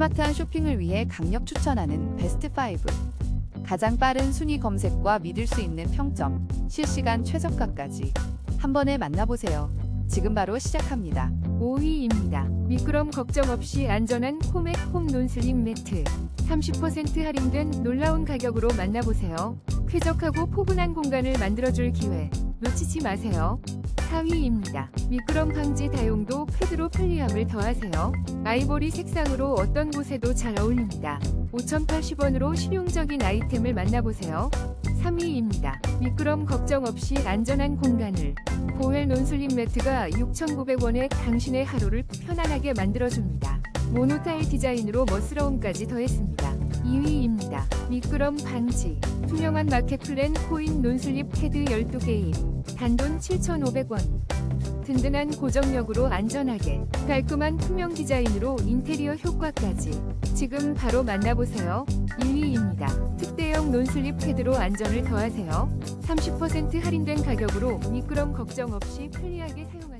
스마트한 쇼핑을 위해 강력 추천하는 베스트 5. 가장 빠른 순위 검색과 믿을 수 있는 평점, 실시간 최저가까지 한 번에 만나보세요. 지금 바로 시작합니다. 5위입니다. 미끄럼 걱정 없이 안전한 코맥 홈 논슬림 매트. 30% 할인된 놀라운 가격으로 만나보세요. 쾌적하고 포근한 공간을 만들어줄 기회. 놓치지 마세요. 4위입니다. 미끄럼 방지 다용도 편리함을 더하세요. 아이보리 색상으로 어떤 곳에도 잘 어울립니다. 5,080원으로 실용적인 아이템을 만나보세요. 3위입니다. 미끄럼 걱정 없이 안전한 공간을. 보웰 논슬림 매트가 6,900원에 당신의 하루를 편안하게 만들어줍니다. 모노타일 디자인으로 멋스러움까지 더했습니다. 2위입니다. 미끄럼 방지. 투명한 마켓플랜 코인 논슬립 패드 12개임. 단돈 7,500원. 든든한 고정력으로 안전하게. 깔끔한 투명 디자인으로 인테리어 효과까지. 지금 바로 만나보세요. 1위입니다. 특대형 논슬립 패드로 안전을 더하세요. 30% 할인된 가격으로 미끄럼 걱정 없이 편리하게 사용하세요.